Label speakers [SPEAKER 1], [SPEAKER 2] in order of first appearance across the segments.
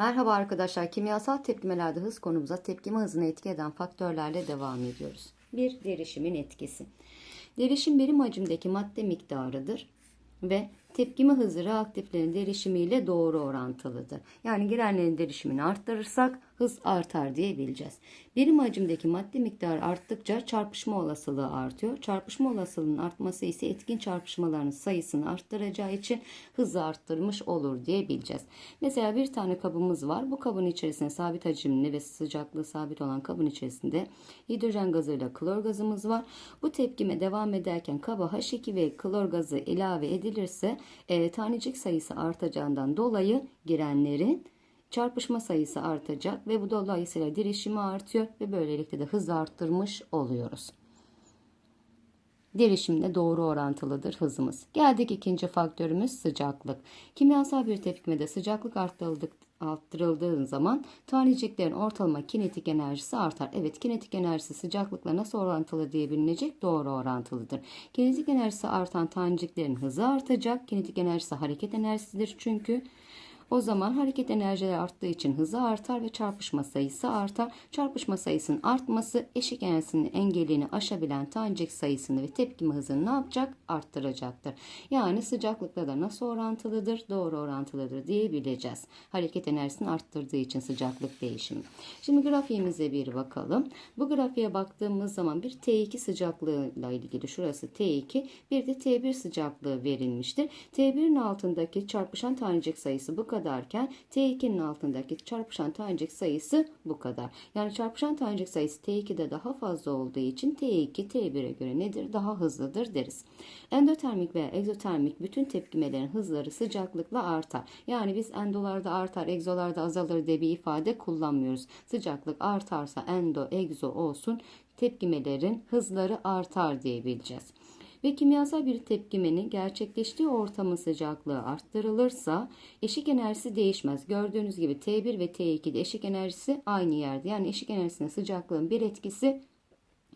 [SPEAKER 1] Merhaba arkadaşlar. Kimyasal tepkimelerde hız konumuza tepkime hızını etki eden faktörlerle devam ediyoruz. Bir derişimin etkisi. Derişim birim hacimdeki madde miktarıdır ve tepkime hızı reaktiflerin derişimiyle doğru orantılıdır. Yani girenlerin derişimini arttırırsak hız artar diyebileceğiz. Birim hacimdeki madde miktarı arttıkça çarpışma olasılığı artıyor. Çarpışma olasılığının artması ise etkin çarpışmaların sayısını arttıracağı için hızı arttırmış olur diyebileceğiz. Mesela bir tane kabımız var. Bu kabın içerisinde sabit hacimli ve sıcaklığı sabit olan kabın içerisinde hidrojen gazıyla klor gazımız var. Bu tepkime devam ederken kaba H2 ve klor gazı ilave edilirse e, tanecik sayısı artacağından dolayı girenlerin çarpışma sayısı artacak ve bu dolayısıyla derişimi artıyor ve böylelikle de hızı arttırmış oluyoruz. Derişimle doğru orantılıdır hızımız. Geldik ikinci faktörümüz sıcaklık. Kimyasal bir tepkimede sıcaklık arttırıldık, arttırıldığı zaman taneciklerin ortalama kinetik enerjisi artar. Evet kinetik enerjisi sıcaklıkla nasıl orantılı diye bilinecek doğru orantılıdır. Kinetik enerjisi artan taneciklerin hızı artacak. Kinetik enerjisi hareket enerjisidir çünkü. O zaman hareket enerjileri arttığı için hızı artar ve çarpışma sayısı artar. Çarpışma sayısının artması eşik enerjisinin engelini aşabilen tanecik sayısını ve tepkime hızını ne yapacak? Arttıracaktır. Yani sıcaklıkla da nasıl orantılıdır? Doğru orantılıdır diyebileceğiz. Hareket enerjisini arttırdığı için sıcaklık değişimi. Şimdi grafiğimize bir bakalım. Bu grafiğe baktığımız zaman bir T2 sıcaklığıyla ilgili şurası T2 bir de T1 sıcaklığı verilmiştir. T1'in altındaki çarpışan tanecik sayısı bu kadarken T2'nin altındaki çarpışan tanecik sayısı bu kadar. Yani çarpışan tanecik sayısı T2'de daha fazla olduğu için T2 T1'e göre nedir? Daha hızlıdır deriz. Endotermik veya egzotermik bütün tepkimelerin hızları sıcaklıkla artar. Yani biz endolarda artar, egzolarda azalır diye bir ifade kullanmıyoruz. Sıcaklık artarsa endo, egzo olsun tepkimelerin hızları artar diyebileceğiz ve kimyasal bir tepkimenin gerçekleştiği ortamın sıcaklığı arttırılırsa eşik enerjisi değişmez. Gördüğünüz gibi T1 ve T2'de eşik enerjisi aynı yerde. Yani eşik enerjisine sıcaklığın bir etkisi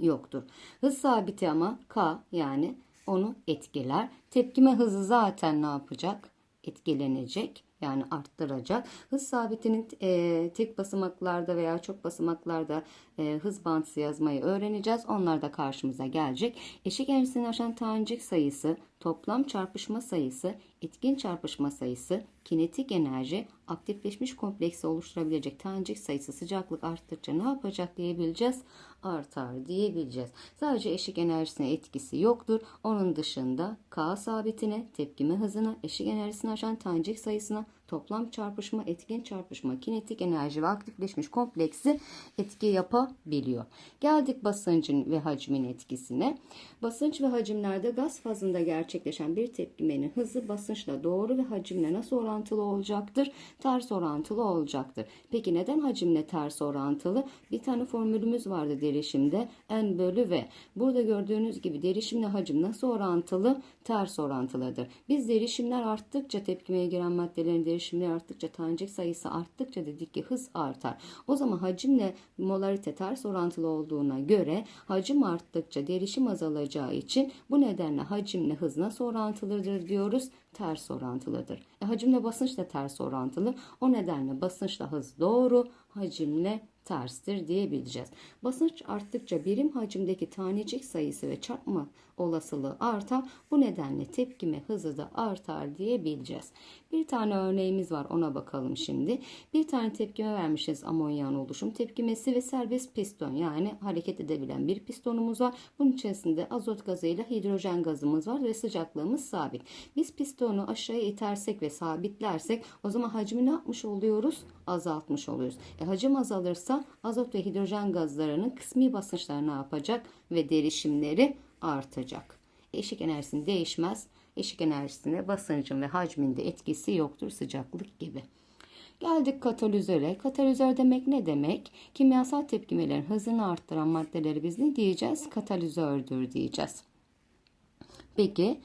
[SPEAKER 1] yoktur. Hız sabiti ama K yani onu etkiler. Tepkime hızı zaten ne yapacak? Etkilenecek yani arttıracak. Hız sabitinin e, tek basamaklarda veya çok basamaklarda e, hız bantısı yazmayı öğreneceğiz. Onlar da karşımıza gelecek. Eşik enerjisini aşan tanecik sayısı, toplam çarpışma sayısı, etkin çarpışma sayısı, kinetik enerji, aktifleşmiş kompleksi oluşturabilecek tanecik sayısı sıcaklık arttıkça ne yapacak diyebileceğiz? Artar diyebileceğiz. Sadece eşik enerjisine etkisi yoktur. Onun dışında K sabitine, tepkime hızına, eşik enerjisini aşan tanecik sayısına, toplam çarpışma, etkin çarpışma, kinetik enerji ve aktifleşmiş kompleksi etki yapabiliyor. Geldik basıncın ve hacmin etkisine. Basınç ve hacimlerde gaz fazında gerçekleşen bir tepkimenin hızı basınçla doğru ve hacimle nasıl orantılı olacaktır? Ters orantılı olacaktır. Peki neden hacimle ters orantılı? Bir tane formülümüz vardı derişimde. N bölü V. Burada gördüğünüz gibi derişimle hacim nasıl orantılı? Ters orantılıdır. Biz derişimler arttıkça tepkimeye giren maddelerin derişimleri arttıkça tanecik sayısı arttıkça dedik ki hız artar. O zaman hacimle molarite ters orantılı olduğuna göre hacim arttıkça derişim azalacağı için bu nedenle hacimle hız nasıl orantılıdır diyoruz? Ters orantılıdır. E, hacimle basınç da ters orantılı. O nedenle basınçla hız doğru, hacimle terstir diyebileceğiz. Basınç arttıkça birim hacimdeki tanecik sayısı ve çarpma olasılığı artar. Bu nedenle tepkime hızı da artar diyebileceğiz. Bir tane örneğimiz var ona bakalım şimdi. Bir tane tepkime vermişiz amonyan oluşum tepkimesi ve serbest piston yani hareket edebilen bir pistonumuz var. Bunun içerisinde azot gazıyla hidrojen gazımız var ve sıcaklığımız sabit. Biz pistonu aşağıya itersek ve sabitlersek o zaman hacmi ne yapmış oluyoruz? Azaltmış oluyoruz. E, hacim azalırsa azot ve hidrojen gazlarının kısmi basınçları ne yapacak ve derişimleri artacak. Eşik enerjisinin değişmez. Eşik enerjisine basıncın ve hacminde etkisi yoktur sıcaklık gibi. Geldik katalizöre. Katalizör demek ne demek? Kimyasal tepkimelerin hızını arttıran maddeleri biz ne diyeceğiz? Katalizördür diyeceğiz. Peki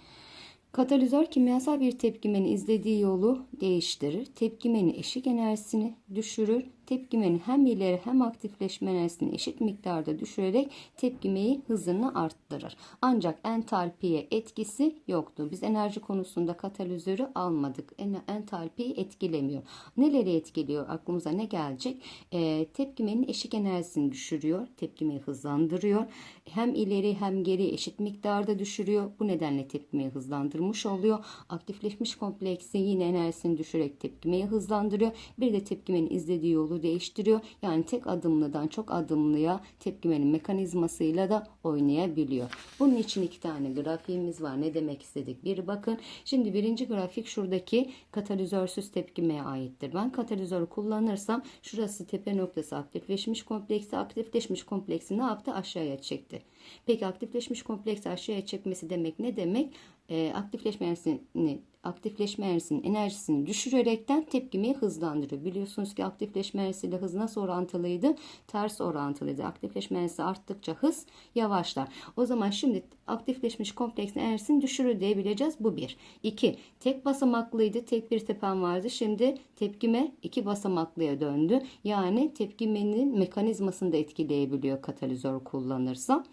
[SPEAKER 1] Katalizör kimyasal bir tepkimenin izlediği yolu değiştirir. Tepkimenin eşik enerjisini düşürür. Tepkimenin hem ileri hem aktifleşme eşit miktarda düşürerek tepkimeyi hızını arttırır. Ancak entalpiye etkisi yoktu. Biz enerji konusunda katalizörü almadık. En- Entalpiyi etkilemiyor. Neleri etkiliyor? Aklımıza ne gelecek? Ee, tepkimenin eşik enerjisini düşürüyor. Tepkimeyi hızlandırıyor. Hem ileri hem geri eşit miktarda düşürüyor. Bu nedenle tepkimeyi hızlandırmış oluyor. Aktifleşmiş kompleksi yine enerjisini düşürerek tepkimeyi hızlandırıyor. Bir de tepkimenin izlediği yolu değiştiriyor. Yani tek adımlıdan çok adımlıya tepkimenin mekanizmasıyla da oynayabiliyor. Bunun için iki tane grafiğimiz var. Ne demek istedik? Bir bakın. Şimdi birinci grafik şuradaki katalizörsüz tepkimeye aittir. Ben katalizör kullanırsam şurası tepe noktası aktifleşmiş kompleksi. Aktifleşmiş kompleksi ne yaptı? Aşağıya çekti. Peki aktifleşmiş kompleksi aşağıya çekmesi demek ne demek? Ee, aktifleşme enerjisini aktifleşme enerjisinin enerjisini düşürerekten tepkimeyi hızlandırıyor. Biliyorsunuz ki aktifleşme enerjisiyle hız nasıl orantılıydı? Ters orantılıydı. Aktifleşme enerjisi arttıkça hız yavaşlar. O zaman şimdi aktifleşmiş kompleksin enerjisini düşürür diyebileceğiz. Bu bir. İki. Tek basamaklıydı. Tek bir tepem vardı. Şimdi tepkime iki basamaklıya döndü. Yani tepkimenin mekanizmasını da etkileyebiliyor katalizör kullanırsam.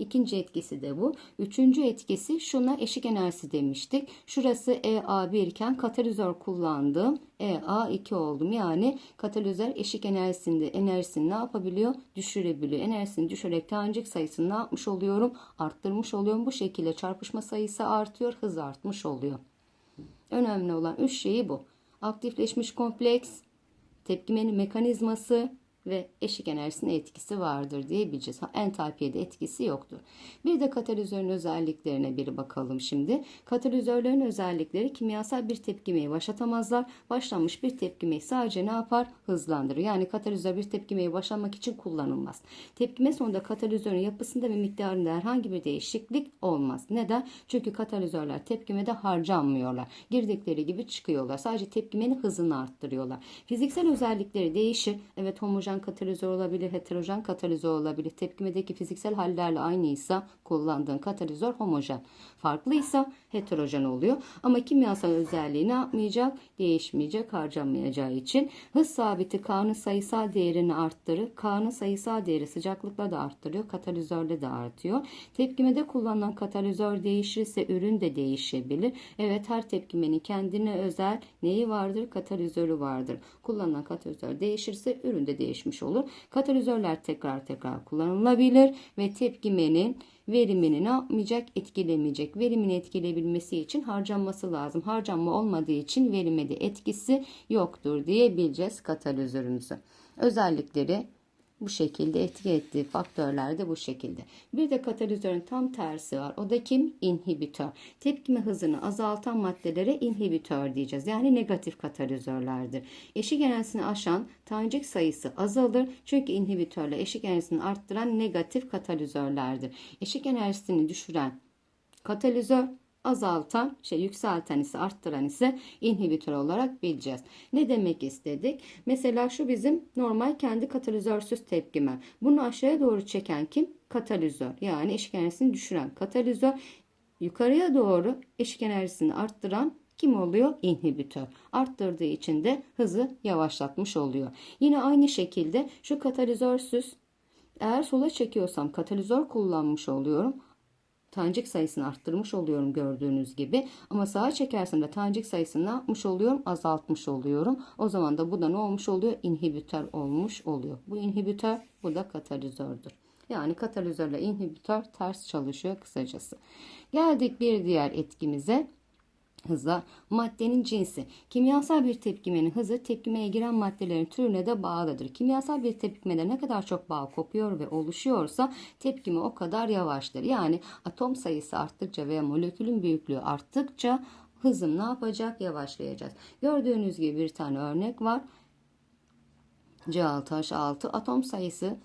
[SPEAKER 1] İkinci etkisi de bu. Üçüncü etkisi şuna eşik enerjisi demiştik. Şurası EA1 iken katalizör kullandım. EA2 oldum. Yani katalizör eşik enerjisinde enerjisini ne yapabiliyor? Düşürebiliyor. Enerjisini düşürerek tanecik sayısını ne yapmış oluyorum? Arttırmış oluyorum. Bu şekilde çarpışma sayısı artıyor. Hız artmış oluyor. Önemli olan üç şeyi bu. Aktifleşmiş kompleks, tepkimenin mekanizması ve eşik enerjisinin etkisi vardır diyebileceğiz. Entalpiye etkisi yoktur. Bir de katalizörün özelliklerine bir bakalım şimdi. Katalizörlerin özellikleri kimyasal bir tepkimeyi başlatamazlar. Başlanmış bir tepkimeyi sadece ne yapar? Hızlandırır. Yani katalizör bir tepkimeyi başlamak için kullanılmaz. Tepkime sonunda katalizörün yapısında ve miktarında herhangi bir değişiklik olmaz. Neden? Çünkü katalizörler tepkimede harcanmıyorlar. Girdikleri gibi çıkıyorlar. Sadece tepkimenin hızını arttırıyorlar. Fiziksel özellikleri değişir. Evet homojen katalizör olabilir, heterojen katalizör olabilir. Tepkimedeki fiziksel hallerle aynıysa kullandığın katalizör homojen. Farklıysa heterojen oluyor. Ama kimyasal özelliği ne yapmayacak? Değişmeyecek, harcanmayacağı için. Hız sabiti K'nın sayısal değerini arttırır. K'nın sayısal değeri sıcaklıkla da arttırıyor. Katalizörle de artıyor. Tepkimede kullanılan katalizör değişirse ürün de değişebilir. Evet her tepkimenin kendine özel neyi vardır? Katalizörü vardır. Kullanılan katalizör değişirse ürün de değişmiş olur. Katalizörler tekrar tekrar kullanılabilir ve tepkimenin verimini ne yapmayacak? Etkilemeyecek. Verimini etkileyebilmesi için harcanması lazım. Harcanma olmadığı için verime de etkisi yoktur diyebileceğiz katalizörümüzü. Özellikleri bu şekilde etki ettiği faktörler de bu şekilde. Bir de katalizörün tam tersi var. O da kim? İnhibitör. Tepkime hızını azaltan maddelere inhibitör diyeceğiz. Yani negatif katalizörlerdir. Eşik enerjisini aşan tanecik sayısı azalır. Çünkü inhibitörle eşik enerjisini arttıran negatif katalizörlerdir. Eşik enerjisini düşüren katalizör azaltan, şey yükselten ise arttıran ise inhibitör olarak bileceğiz. Ne demek istedik? Mesela şu bizim normal kendi katalizörsüz tepkime. Bunu aşağıya doğru çeken kim? Katalizör. Yani eşik enerjisini düşüren katalizör. Yukarıya doğru eşik enerjisini arttıran kim oluyor? İnhibitör. Arttırdığı için de hızı yavaşlatmış oluyor. Yine aynı şekilde şu katalizörsüz eğer sola çekiyorsam katalizör kullanmış oluyorum tanecik sayısını arttırmış oluyorum gördüğünüz gibi. Ama sağa çekersem de tanecik sayısını ne yapmış oluyorum? Azaltmış oluyorum. O zaman da bu da ne olmuş oluyor? İnhibitör olmuş oluyor. Bu inhibitör, bu da katalizördür. Yani katalizörle inhibitör ters çalışıyor kısacası. Geldik bir diğer etkimize hıza maddenin cinsi. Kimyasal bir tepkimenin hızı tepkimeye giren maddelerin türüne de bağlıdır. Kimyasal bir tepkimede ne kadar çok bağ kopuyor ve oluşuyorsa tepkime o kadar yavaştır. Yani atom sayısı arttıkça veya molekülün büyüklüğü arttıkça hızım ne yapacak? Yavaşlayacağız. Gördüğünüz gibi bir tane örnek var. C6H6 atom sayısı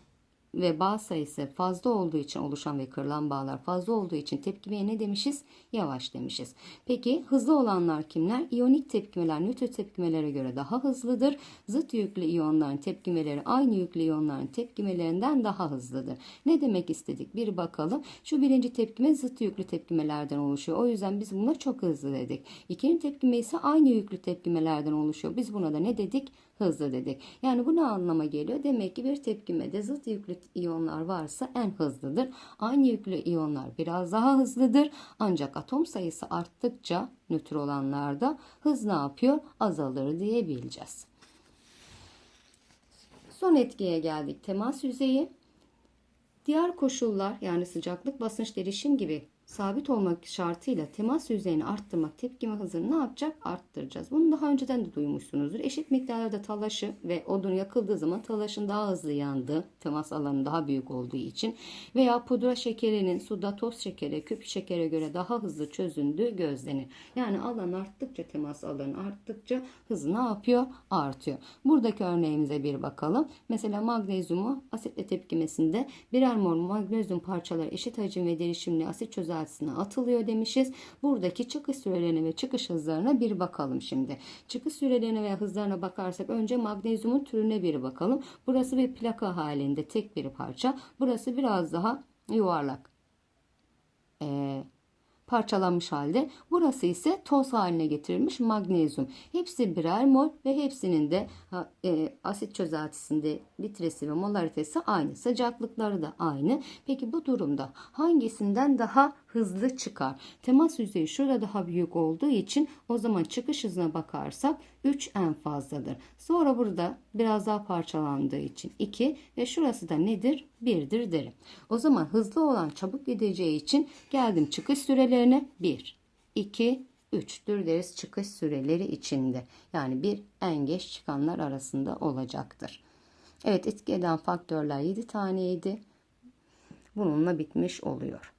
[SPEAKER 1] ve bağ sayısı fazla olduğu için oluşan ve kırılan bağlar fazla olduğu için tepkimeye ne demişiz? Yavaş demişiz. Peki hızlı olanlar kimler? İyonik tepkimeler nötr tepkimelere göre daha hızlıdır. Zıt yüklü iyonların tepkimeleri aynı yüklü iyonların tepkimelerinden daha hızlıdır. Ne demek istedik? Bir bakalım. Şu birinci tepkime zıt yüklü tepkimelerden oluşuyor. O yüzden biz buna çok hızlı dedik. İkinci tepkime ise aynı yüklü tepkimelerden oluşuyor. Biz buna da ne dedik? Hızlı dedik. Yani bu ne anlama geliyor? Demek ki bir tepkimede zıt yüklü iyonlar varsa en hızlıdır. Aynı yüklü iyonlar biraz daha hızlıdır. Ancak atom sayısı arttıkça nötr olanlarda hız ne yapıyor? Azalır diyebileceğiz. Son etkiye geldik. Temas yüzeyi. Diğer koşullar yani sıcaklık, basınç, derişim gibi sabit olmak şartıyla temas yüzeyini arttırmak tepkime hızını ne yapacak? Arttıracağız. Bunu daha önceden de duymuşsunuzdur. Eşit miktarda talaşı ve odun yakıldığı zaman talaşın daha hızlı yandığı, temas alanı daha büyük olduğu için veya pudra şekerinin suda toz şekere, küp şekere göre daha hızlı çözündüğü gözlenir. Yani alan arttıkça temas alanı arttıkça hızı ne yapıyor? Artıyor. Buradaki örneğimize bir bakalım. Mesela magnezyumu asitle tepkimesinde birer mol magnezyum parçaları eşit hacim ve derişimli asit çözeltisine atılıyor demişiz. Buradaki çıkış sürelerine ve çıkış hızlarına bir bakalım şimdi. Çıkış sürelerine ve hızlarına bakarsak önce magnezyumun türüne bir bakalım. Burası bir plaka halinde tek bir parça. Burası biraz daha yuvarlak. Ee, parçalanmış halde. Burası ise toz haline getirilmiş magnezyum. Hepsi birer mol ve hepsinin de e, asit çözeltisinde litresi ve molaritesi aynı. Sıcaklıkları da aynı. Peki bu durumda hangisinden daha hızlı çıkar? Temas yüzeyi şurada daha büyük olduğu için o zaman çıkış hızına bakarsak 3 en fazladır. Sonra burada biraz daha parçalandığı için 2 ve şurası da nedir? 1'dir derim. O zaman hızlı olan çabuk gideceği için geldim çıkış sürelerine 1, 2, 3'tür deriz çıkış süreleri içinde. Yani bir en geç çıkanlar arasında olacaktır. Evet etki eden faktörler 7 taneydi. Bununla bitmiş oluyor.